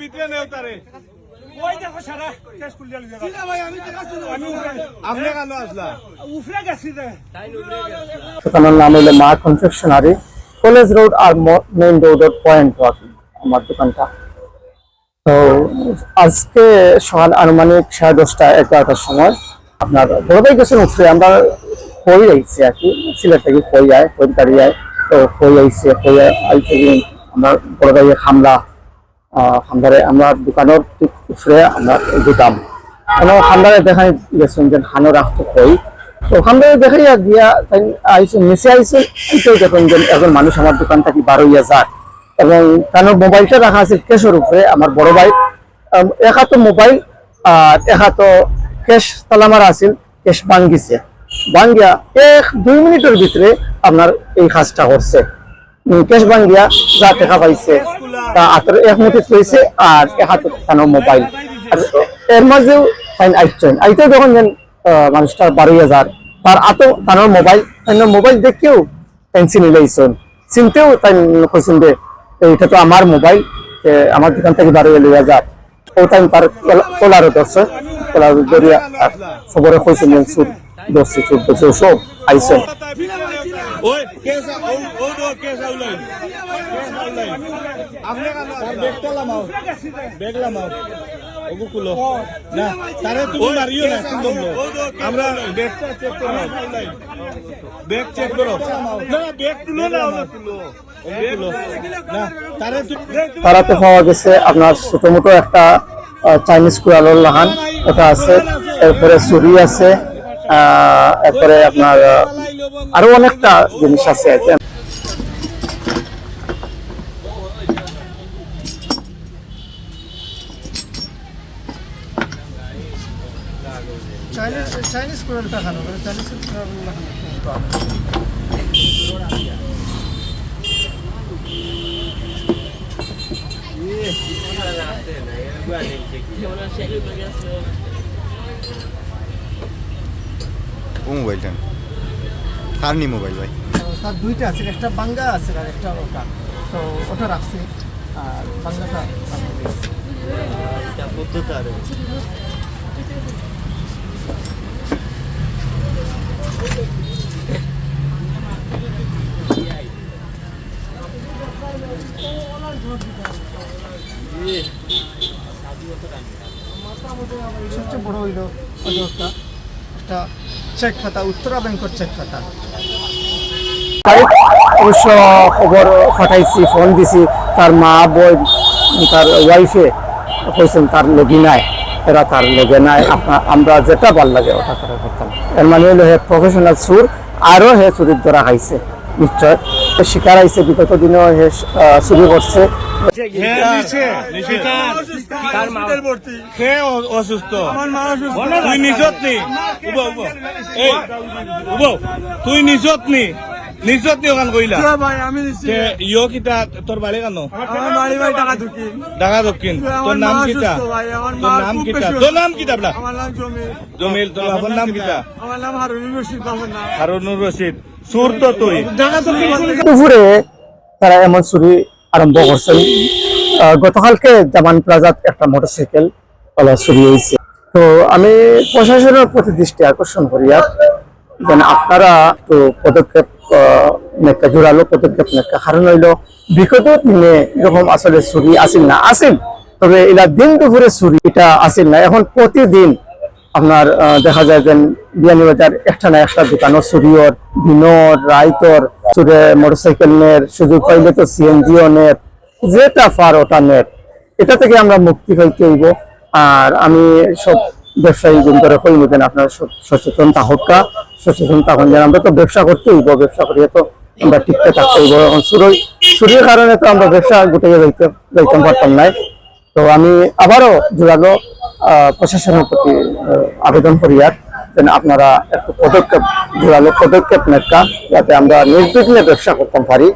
ভিতরে নেও তারে। ওই দেখো সারা শেষ করে দিয়ে গেল আমি আপনি কেন আসলা? উফরে গেছি রে। দোকানের নাম হলো মা কনফেকশনারি কলেজ রোড আর মেইন রোডের পয়েন্ট আমার দোকানটা। তো আজকে সকাল আনুমানিক সাড়ে দশটা এগারোটার সময় আপনার বড় ভাই গেছেন উঠছে আমরা কই আইছি আর কি সিলেট থেকে কই আয় কই গাড়ি আয়। তো কই আইছে কই আইছে কি আমরা বড় ভাই খামলা। আহ, খামদারে আমরা দোকানের ঠিক উপরে আমরা গুদাম। কেন দেখাই গেছেন যে খানো রাখতো কই। তো ওখান দেখাই দিয়া তাই আইসুন নিচে আইসুন এইটাই দেখুন যে একজন মানুষ আমার দোকান থাকি বার হইয়া যায় এবং কেন মোবাইলটা রাখা আছে কেশের উপরে আমার বড় ভাই। এক হাতে মোবাইল আর এক হাতে কেশ তালা মারা আছিল কেশ ভাঙ্গিছে ভাঙ্গিয়া এক দুই মিনিটের ভিতরে আপনার এই কাজটা করছে কেশ ভাঙ্গিয়া যা দেখা পাইছে। তা হাতের এক মুঠি পেয়েছে আর এক মোবাইল আর এর মাঝেও ফাইন আইসছেন আইতে যখন যেন মানুষটা বারো হাজার তার আতো তার মোবাইল তাই মোবাইল দেখেও পেন্সিল নিলেইছেন চিনতেও তাই কইছেন যে এইটা তো আমার মোবাইল আমার দোকান থেকে বারো যাক ও তাই তার কোলারও ধরছে কোলার ধরিয়া সবরে কইছেন যে চুর ধরছে চুর ধরছে সব ওই কেসা ও ও কেসা তারে আমরা চেক করো। চেক করো। না তুলো না তো পাওয়া গেছে আপনার ছোট মোটো একটা চাইনিজ কুড়ালোর লাহান। ওটা আছে। এরপরে চুরি আছে। এরপরে আপনার আরও অনেকটা জিনিস আছে। চাইনিজ কুড়ালটা খানো চাইনিজ ও মোবাইলটা? কারনি মোবাইল ভাই? তার দুইটা আছে একটা বাঙ্গা আছে আর একটা ওটা। তো ওটা রাখছি আর বাঙ্গাটা সবচেয়ে বড় হইল একটা চেক খাতা, উত্তরা ব্যাংকের চেক খাতা। অবশ্য খবর পাঠাইছি ফোন দিছি, তার মা বই তার ওয়াইফে কইছেন, তার লগি নাই, এরা তার লগে নাই আমরা যেটা ভালো লাগে ওটা করে করতাম এর মানে হলো হে প্রফেশনাল সুর, আরও হে চুরির ধরা খাইছে, নিশ্চয়। শিকার আইছে বিগত দিনে শুরু চুরি করছে। অসুস্থ। তুই নিজত নি তুই নিজত নি নিজত নি ওখান কইলা ভাই আমি নিছি কিতা তোর বাড়ি কেন? আমার বাড়ি ভাই টাকা ঢুকি ঢাকা দক্ষিণ। তোর নাম কিতা? অসুস্থ ভাই, আমার তোর নাম কিতা? তোর নাম কিতা বলা? আমার নাম জমির জমিল তোর বাবার নাম কিতা? আমার নাম হারুনুর রশিদ বাবার নাম। হারুনুর রশিদ সুর তো তুই। দুপুরে তারা এমন চুরি আরম্ভ করছেন আহ, গতকালকে জামান প্লাজাত একটা মোটরসাইকেল ওলা চুরি হয়েছে তো আমি প্রশাসনের প্রতি দৃষ্টি আকর্ষণ করি যেন আপনারা তো পদক্ষেপ নেকা জোরালো পদক্ষেপ নেকা কারণ হইল। বিগত দিনে এরকম আসলে চুরি আসিল না। আসিল, তবে এরা দিন দুপুরে চুরি এটা আসিল না। এখন প্রতিদিন আপনার দেখা যায় যে বিয়ানীবাজার একটা না একটা দোকানও চুরিয়র দিনর, রাইতর চুরে মোটরসাইকেল নের, সুযোগ পাইলে তো সিএনজিও নেট যেটা পার ওটা নেট এটা থেকে আমরা মুক্তি পাইতে হইব। আর আমি সব ব্যবসায়ী গুণধরে কই নেবেন আপনার সচেতন থাকা সচেতন তখন যেন আমরা তো ব্যবসা করতে হইব, ব্যবসা করিয়ে তো আমরা টিকতে থাকতে হইব। এখন সুরই সুরের কারণে তো আমরা ব্যবসা গুটে যাইতে যাইতে পারতাম নাই। তো আমি আবারও জোরালো প্রশাসনের প্রতি আবেদন করি আর, যেন আপনারা একটু পদক্ষেপ জোরালো পদক্ষেপ নেতা যাতে আমরা নির্বিঘ্নে ব্যবসা করতে পারি।